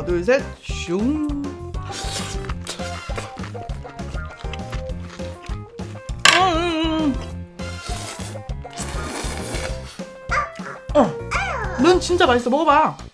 하나, 둘, 셋, 슝. 음. 어, 면 진짜 맛있어. 먹어봐.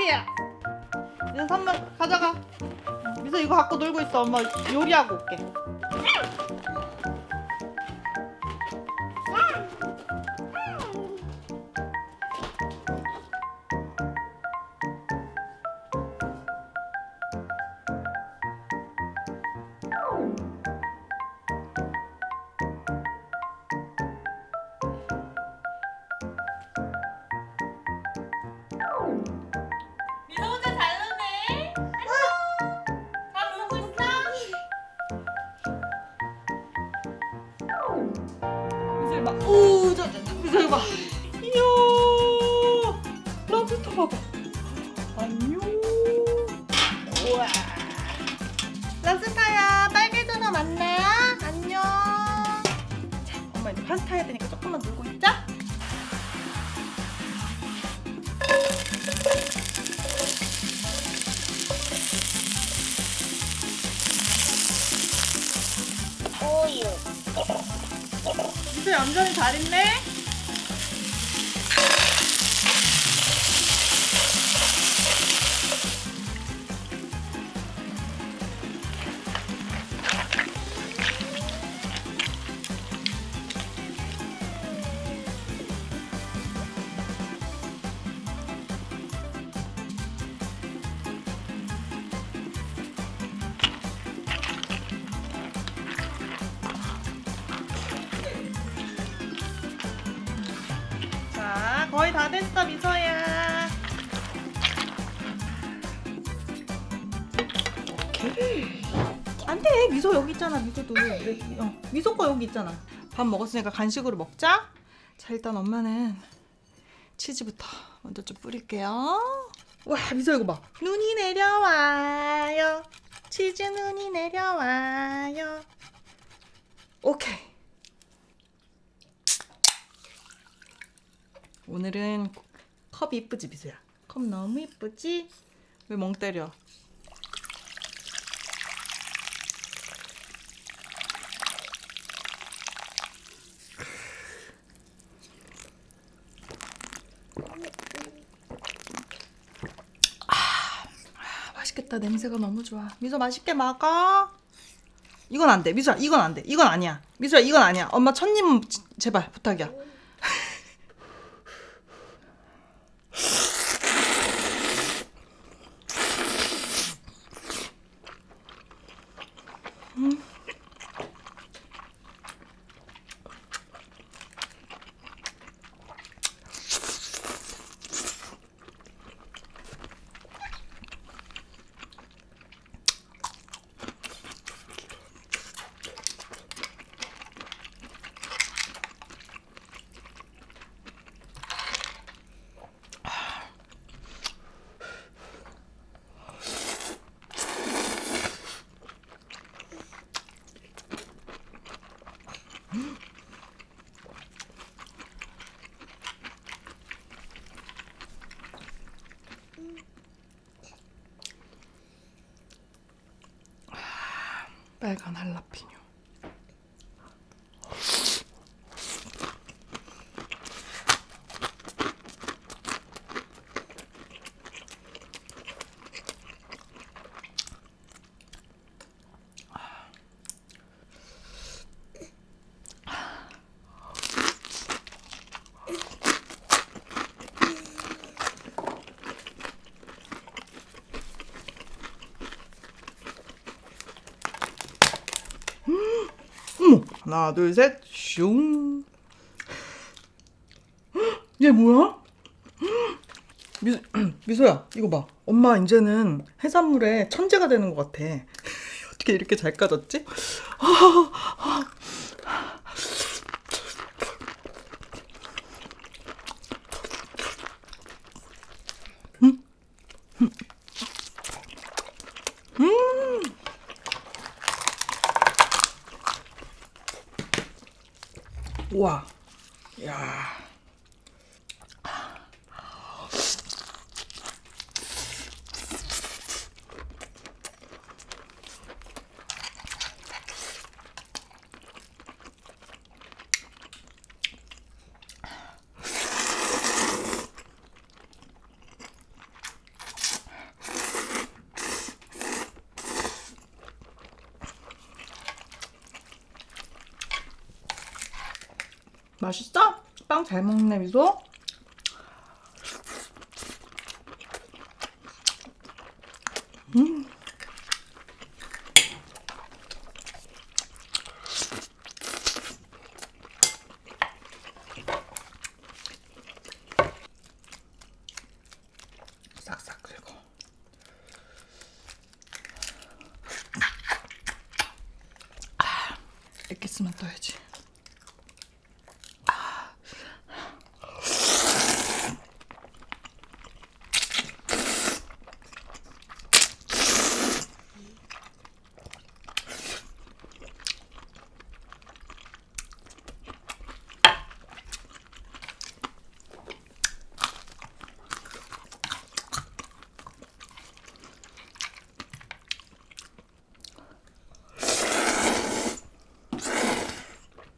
선물이야. 이거 선물 가져가. 미서 이거 갖고 놀고 있어. 엄마 요리하고 올게 이거 봐. 이야 랍스터 봐봐. 안녕. 우와. 랍스타야 빨개 전화 만나 안녕. 자 엄마 이제 파스타 해야 되니까 조금만 놀고 있자. 우유. 미서 얌전히 잘 있네 다 됐어, 미서야. 오케이. 안 돼, 미소 여기 있잖아, 미소도. 어, 미소 거 여기 있잖아. 밥 먹었으니까 간식으로 먹자. 자, 일단 엄마는 치즈부터 먼저 좀 뿌릴게요. 와, 미소 이거 봐. 눈이 내려와요. 치즈 눈이 내려와요. 오케이. 오늘은 컵이 이쁘지 미소야? 컵 너무 이쁘지? 왜 멍 때려? 아, 맛있겠다. 냄새가 너무 좋아. 미소 맛있게 먹어. 이건 안 돼. 미소야 이건 안 돼. 이건 아니야. 미소야 이건 아니야. 엄마 첫 입은 지- 제발 부탁이야 빨간 할라피뇨 어머, 하나, 둘, 셋, 슝. 야, 이게 뭐야? 미, 미소야, 이거 봐. 엄마 이제는 해산물에 천재가 되는 것 같아. 어떻게 이렇게 잘 까졌지? 우와. 야. 맛있어? 빵 잘 먹네 미소. 싹싹 긁어. 아, 이렇게 쓰면 떠야지.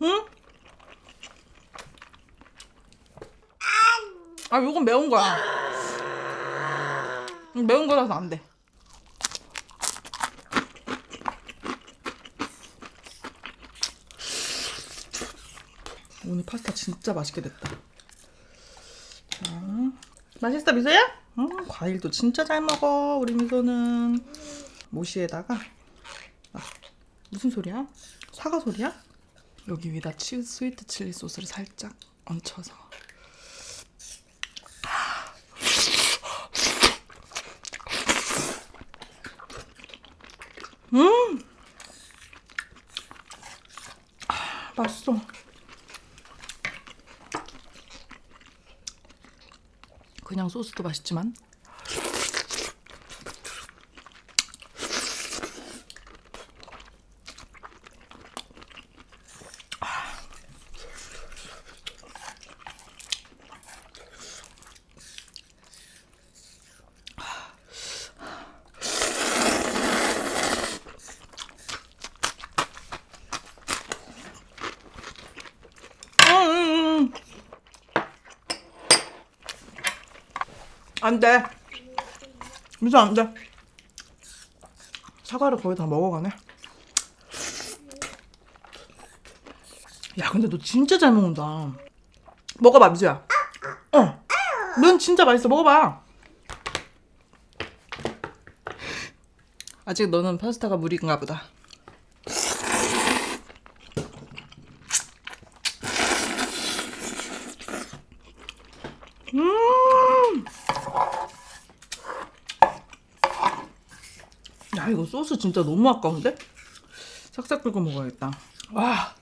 응? 아, 요건 매운 거야. 매운 거라서 안 돼. 오늘 파스타 진짜 맛있게 됐다. 자, 맛있어, 미소야? 음, 과일도 진짜 잘 먹어, 우리 미소는. 모시에다가, 아, 무슨 소리야? 사과 소리야? 여기 위에다 치, 스위트 칠리 소스를 살짝 얹혀서 음! 아, 맛있어. 그냥 소스도 맛있지만 안 돼. 미소 안 돼. 사과를 거의 다 먹어가네. 야, 근데 너 진짜 잘 먹는다. 먹어봐, 미소야. 어. 넌 진짜 맛있어. 먹어봐. 아직 너는 파스타가 무리인가 보다. 소스 진짜 너무 아까운데? 싹싹 긁어 먹어야겠다. 와.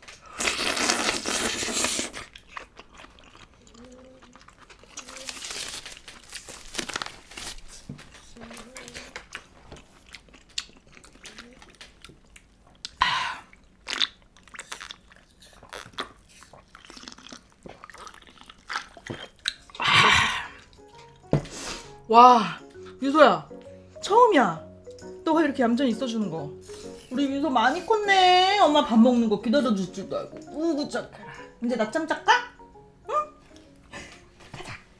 와, 유소야. 처음이야. 너가 이렇게 얌전히 있어주는 거. 우리 미소 많이 컸네. 엄마 밥 먹는 거 기다려줄 줄도 알고. 우구 착해라. 이제 낮잠 짤까?